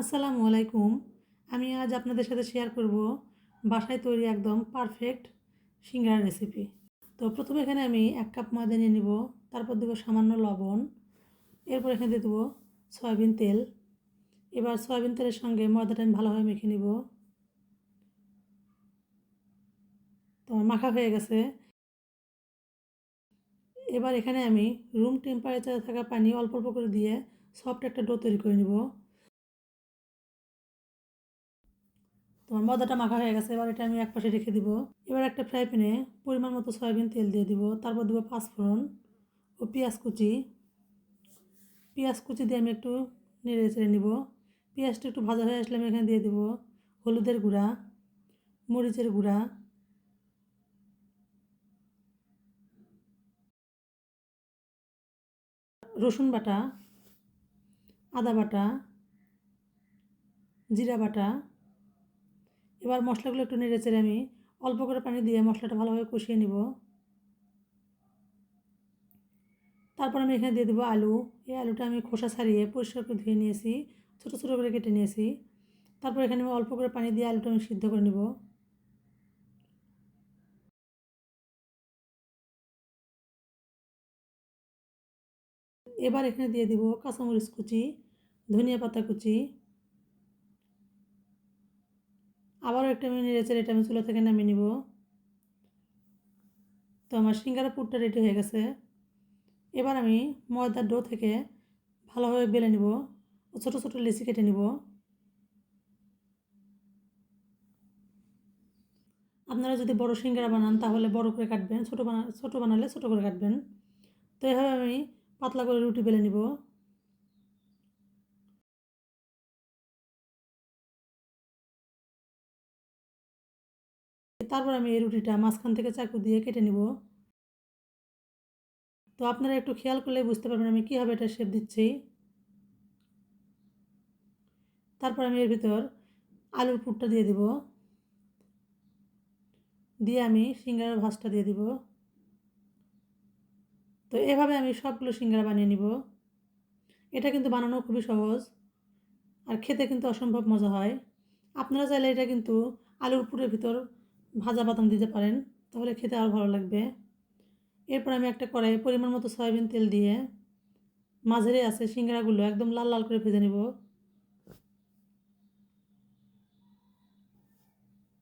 আসসালামু আলাইকুম। আমি আজ আপনাদের সাথে শেয়ার করব বাসায় তৈরি একদম পারফেক্ট সিঙ্গারা রেসিপি তো প্রথমে এখানে আমি এক কাপ ময়দা নিয়ে নিব, তারপর দেবো সামান্য লবণ, এরপর এখানে দিয়ে দেবো সয়াবিন তেল। এবার সয়াবিন তেলের সঙ্গে ময়দাটা আমি ভালোভাবে মেখে নিব। তো মাখা হয়ে গেছে। এবার এখানে আমি রুম টেম্পারেচারে থাকা পানি অল্প অল্প করে দিয়ে সফট একটা ডো তৈরি করে নিব। তোমার ময়দাটা মাখা হয়ে গেছে, এবার এটা আমি এক পাশে রেখে দিব। এবার একটা ফ্রাই প্যানে পরিমাণ মতো সয়াবিন তেল দিয়ে দিব, তারপর দেবো পাঁচফোড়ন ও পেঁয়াজ কুচি। পেঁয়াজ কুচি দিয়ে আমি একটু নেড়ে চেড়ে নিব। পেঁয়াজটা একটু ভাজা হয়ে আসলে আমি এখানে দিয়ে দিব হলুদের গুঁড়া, মরিচের গুঁড়া। রসুন বাটা, আদা বাটা, জিরা বাটা এবার মশলাগুলো একটু নেড়ে চেড়ে আমি অল্প করে পানি দিয়ে মশলাটা ভালোভাবে কষিয়ে নিব। তারপর আমি এখানে দিয়ে দেবো আলু। এই আলুটা আমি খোসা ছাড়িয়ে পরিষ্কার করে ধুয়ে নিয়েছি, ছোটো ছোটো করে কেটে নিয়েছি। তারপর এখানে আমি অল্প করে পানি দিয়ে আলুটা আমি সিদ্ধ করে নেব। এবার এখানে দিয়ে দিব কাঁচামরিচ কুচি, ধনিয়া পাতা কুচি। আবারও একটা আমি নেড়ে চেড়ে এটা আমি চুলা থেকে নামিয়ে নিব। তো আমার সিঙ্গারা পুরটা রেডি হয়ে গেছে। এবার আমি ময়দার ডো থেকে ভালোভাবে বেলে নিব ছোটো ছোটো লিচি কেটে নিব। আপনারা যদি বড় সিঙ্গারা বানান, তাহলে বড় করে কাটবেন, ছোটো বানা, ছোটো বানালে ছোটো করে কাটবেন। তো এভাবে আমি পাতলা করে রুটি বেলে নিব। তারপর আমি এই রুটিটা মাঝখান থেকে চাকু দিয়ে কেটে নিব। তো আপনারা একটু খেয়াল করলে বুঝতে পারবেন আমি কীভাবে এটা শেপ দিচ্ছি। তারপর আমি এর ভিতর আলুর পুরটা দিয়ে দিব। দিয়ে আমি সিঙ্গারার ভাজটা দিয়ে দিব। তো এভাবে আমি সবগুলো সিঙ্গারা বানিয়ে নিব। এটা কিন্তু বানানো খুবই সহজ আর খেতে কিন্তু অসম্ভব মজা হয়। আপনারা চাইলে এটা কিন্তু আলুর পুরের ভিতর ভাজা বাদাম দিতে পারেন, তাহলে খেতে আরও ভালো লাগবে। এরপর আমি একটা কড়াইয়ে পরিমাণ মতো সয়াবিন তেল দিয়ে মাঝারি আছে সিঙ্গারাগুলো একদম লাল লাল করে ভেজে নেব।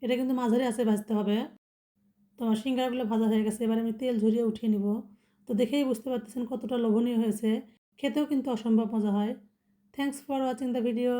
এটা কিন্তু মাঝারি আছে ভাজতে হবে। তো আমার সিঙ্গারাগুলো ভাজা হয়ে গেছে, এবার আমি তেল ঝরিয়ে উঠিয়ে নিব। তো দেখেই বুঝতে পারতেছেন কতটা লোভনীয় হয়েছে। খেতেও কিন্তু অসম্ভব মজা হয়। Thanks for watching the video